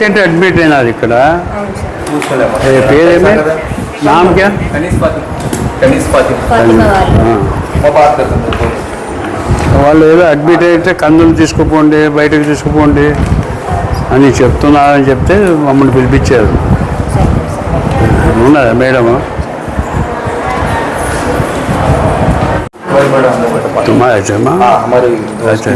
Patient admit అయినారు ఇక్కడ అవును సార్ చూసుకోలేము ఏ పేరేమి नाम क्या कनीस फातिमा कनीस फातिमा ఫాతిమా వారు ఆ. वो बात करते हैं तो వాళ్ళు ఏదో అడ్మిట్ అయితే కందులు తీసుకుపోండి బయటకు తీసుకుపోండి అని చెప్తున్నారని చెప్తే మమ్మల్ని పిలిపించారు ఉన్నదా మేడము हमारी मैडम हम लोग का तुम्हारा जमा हाँ हमारी अच्छा,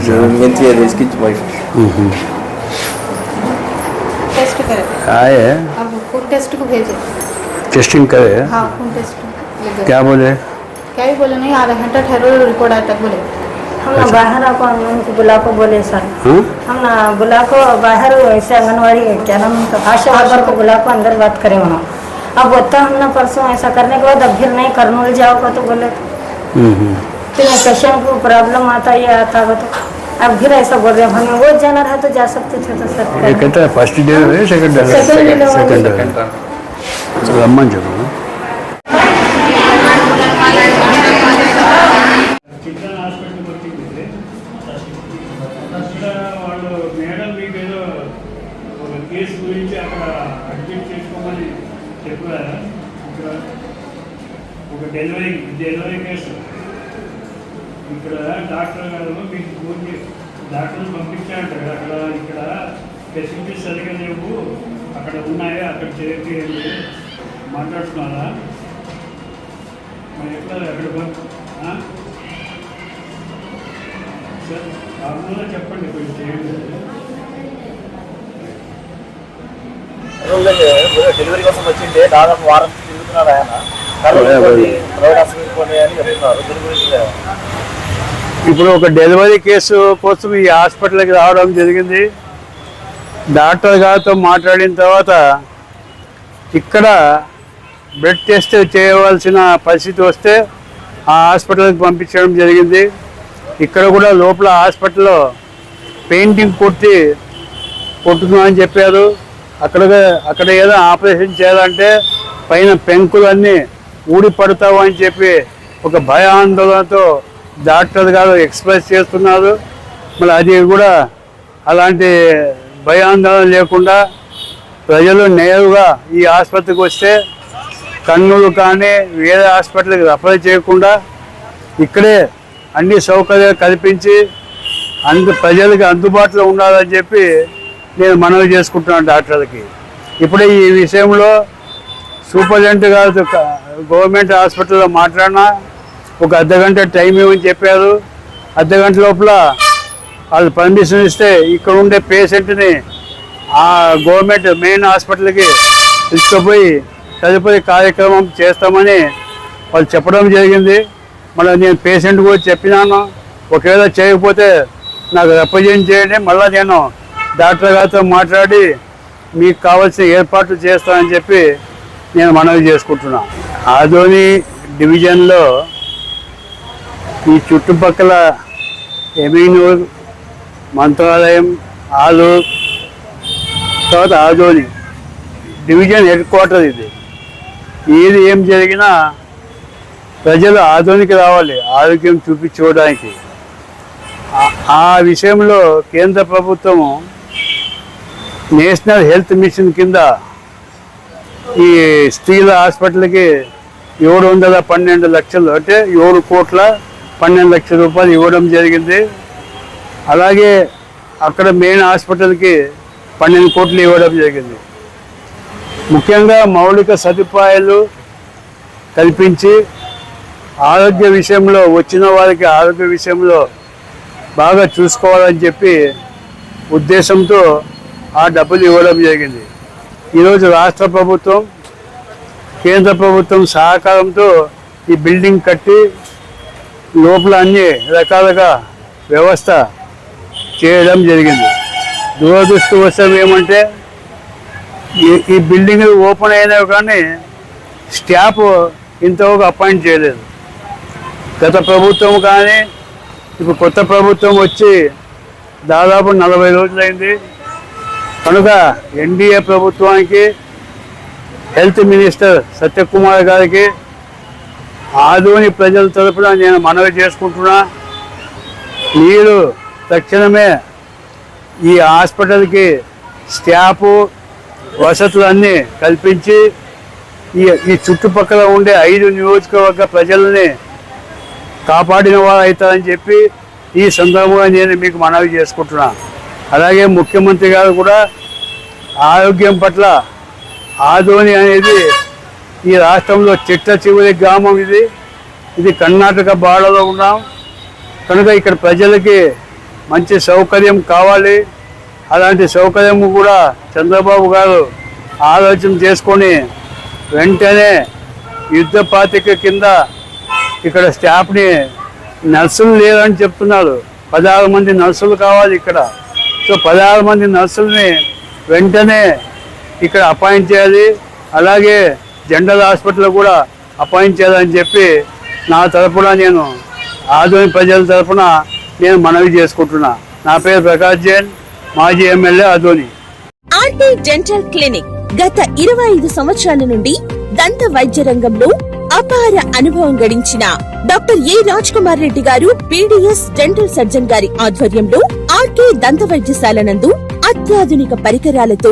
अच्छा। मेंथी है। टेस्ट करे आए अब खून टेस्ट को भेजे। टेस्टिंग करे हाँ। खून टेस्ट क्या बोले? क्या ही बोले नहीं आधा घंटा ठहरो रिपोर्ट आया तक बोले। हम ना बाहर आपको उनको बुला को बोले सर। हाँ? हम ना बुला को बाहर ऐसे आंगनवाड़ी क्या नाम उनका आशा वर्कर को बुला को अंदर बात करें वहाँ। अब होता हम ना परसों ऐसा करने के बाद अब फिर नहीं करनूल जाओगे तो बोले। हम्म, हम्म। फिर पेशेंट को प्रॉब्लम आता ये आता हो तो। अब फिर ऐसा बोल रहे हैं हमें वो जाना रहा तो जा सकते थे तो सर ये कहता है first delivery second delivery Second delivery. Second రమ్మని చెప్పు చిల్డ్రన్ హాస్పిటల్కి వచ్చింది అక్కడ వాళ్ళు మేడం మీకు ఏదో ఒక కేసు గురించి అక్కడ అడ్మిట్ చేసుకోమని చెప్పారా ఇక్కడ ఒక డెలివరీ డెలివరీ కేసు ఇక్కడ డాక్టర్ గారు మీకు ఫోన్ చేసి డాక్టర్ని పంపించారంట కదా అక్కడ ఇక్కడ ఫెసిలిటీస్ సరిగా లేవు. అక్కడ ఉన్నాయి? అక్కడ చేయండి మాట్లాడుతున్నారా? మరి ఎట్లా అక్కడ? సార్ నార్మల్గా చెప్పండి కొంచెం చేయండి. డెలివరీ కోసం వచ్చింటే దాదాపు వారం తిరుగుతున్నారు ఆయన. ప్రైవేట్ హాస్పిటల్ పోనీ అని చెప్తున్నారు. దీని గురించి ఇప్పుడు ఒక డెలివరీ కేసు కోసం ఈ హాస్పిటల్కి రావడం జరిగింది. డాక్టర్ గారితో మాట్లాడిన తర్వాత ఇక్కడ బ్లడ్ టెస్ట్ చేయవలసిన పరిస్థితి వస్తే ఆ హాస్పిటల్కి పంపించడం జరిగింది. ఇక్కడ కూడా లోపల హాస్పిటల్లో పెయింటింగ్ కొట్టి కొట్టుకున్నామని చెప్పారు. అక్కడ అక్కడ ఏదో ఆపరేషన్ చేయాలంటే పైన పెంకులన్నీ ఊడి పడతావు అని చెప్పి ఒక భయాందోళనతో డాక్టర్ గారు ఎక్స్ప్రెస్ చేస్తున్నారు. మళ్ళీ అది కూడా అలాంటి భయాందోళన లేకుండా ప్రజలు నేరుగా ఈ ఆసుపత్రికి వస్తే కన్నులు కానీ వేరే హాస్పిటల్కి రెఫర్ చేయకుండా ఇక్కడే అన్ని సౌకర్యాలు కల్పించి అందు ప్రజలకి అందుబాటులో ఉండాలని చెప్పి నేను మనవి చేసుకుంటున్నాను డాక్టర్లకి. ఇప్పుడే ఈ విషయంలో సూపరింటెండెంట్ గారితో గవర్నమెంట్ హాస్పిటల్లో మాట్లాడినా ఒక అర్ధగంట టైం ఇవ్వని చెప్పారు. అర్ధగంట లోపల వాళ్ళు పర్మిషన్ ఇస్తే ఇక్కడ ఉండే పేషెంట్ని ఆ గవర్నమెంట్ మెయిన్ హాస్పిటల్కి తీసుకుపోయి తదుపరి కార్యక్రమం చేస్తామని వాళ్ళు చెప్పడం జరిగింది. మళ్ళీ నేను పేషెంట్ కూడా చెప్పినాను. ఒకవేళ చేయకపోతే నాకు రిప్రజెంట్ చేయండి. మళ్ళీ నేను డాక్టర్ గారితో మాట్లాడి మీకు కావాల్సిన ఏర్పాట్లు చేస్తానని చెప్పి నేను మనవి చేసుకుంటున్నాను ఆధోని డివిజన్లో ఈ చుట్టుపక్కల ఎమీనూర్ మంత్రాలయం ఆలూర్ తర్వాత ఆదోని డివిజన్ హెడ్ క్వార్టర్ ఇది. ఏది ఏం జరిగినా ప్రజలు ఆధునికి రావాలి ఆరోగ్యం చూపించుకోవడానికి. ఆ- ఆ విషయంలో కేంద్ర ప్రభుత్వము నేషనల్ హెల్త్ మిషన్ కింద ఈ స్త్రీల హాస్పిటల్కి ఏడు వందల పన్నెండు లక్షలు అంటే ఏడు కోట్ల పన్నెండు లక్షల రూపాయలు ఇవ్వడం జరిగింది. అలాగే అక్కడ మెయిన్ హాస్పిటల్కి పన్నెండు కోట్లు ఇవ్వడం జరిగింది. ముఖ్యంగా మౌలిక సదుపాయాలు కల్పించి ఆరోగ్య విషయంలో వచ్చిన వారికి ఆరోగ్య విషయంలో బాగా చూసుకోవాలని చెప్పి ఉద్దేశంతో ఆ డబ్బులు ఇవ్వడం జరిగింది. ఈరోజు రాష్ట్ర ప్రభుత్వం కేంద్ర ప్రభుత్వం సహకారంతో ఈ బిల్డింగ్ కట్టి లోపల అన్ని రకాలుగా వ్యవస్థ చేయడం జరిగింది. దురదృష్టవశం ఏమంటే ఈ ఈ బిల్డింగ్ ఓపెన్ అయినా కానీ స్టాఫ్ ఇంతవరకు అపాయింట్ చేయలేదు. గత ప్రభుత్వం కానీ ఇప్పుడు కొత్త ప్రభుత్వం వచ్చి దాదాపు నలభై రోజులైంది. కనుక ఎన్డీఏ ప్రభుత్వానికి హెల్త్ మినిస్టర్ సత్యకుమార్ గారికి ఆదోని ప్రజల తరపున నేను మనవి చేసుకుంటున్నా. మీరు తక్షణమే ఈ హాస్పిటల్కి స్టాఫ్ వసతులన్నీ కల్పించి ఈ ఈ చుట్టుపక్కల ఉండే ఐదు నియోజకవర్గ ప్రజల్ని కాపాడిన వారు అవుతారని చెప్పి ఈ సందర్భంగా నేను మీకు మనవి చేసుకుంటున్నా. అలాగే ముఖ్యమంత్రి గారు కూడా ఆరోగ్యం పట్ల ఆధోని అనేది ఈ రాష్ట్రంలో చిట్ట చివరి గ్రామం ఇది. ఇది కర్ణాటక బాడలో ఉన్నాం. కనుక ఇక్కడ ప్రజలకి మంచి సౌకర్యం కావాలి. అలాంటి సౌకర్యం కూడా చంద్రబాబు గారు ఆలోచన చేసుకొని వెంటనే యుద్ధ పాతిక కింద ఇక్కడ స్టాఫ్ని నర్సులు లేరని చెప్తున్నారు. పదహారు మంది నర్సులు కావాలి ఇక్కడ. సో పదహారు మంది నర్సుల్ని వెంటనే ఇక్కడ అపాయింట్ చేయాలి. అలాగే జనరల్ హాస్పిటల్ కూడా అపాయింట్ చేయాలని చెప్పి నా తరపున నేను ఆధునిక ప్రజల తరపున నేను మనవి చేసుకుంటున్నా. నా పేరు ప్రకాష్ జైన్ మాజీ MLA Adoni RT dental clinic గత ఇరవై ఐదు సంవత్సరాల నుండి దంత వైద్య రంగంలో అపార అనుభవం గడించిన doctor A Raj Kumar Reddy garu PDS dental surgeon గారి ఆధ్వర్యంలో ఆర్కే దంత వైద్యశాల నందు అత్యాధునిక పరికరాలతో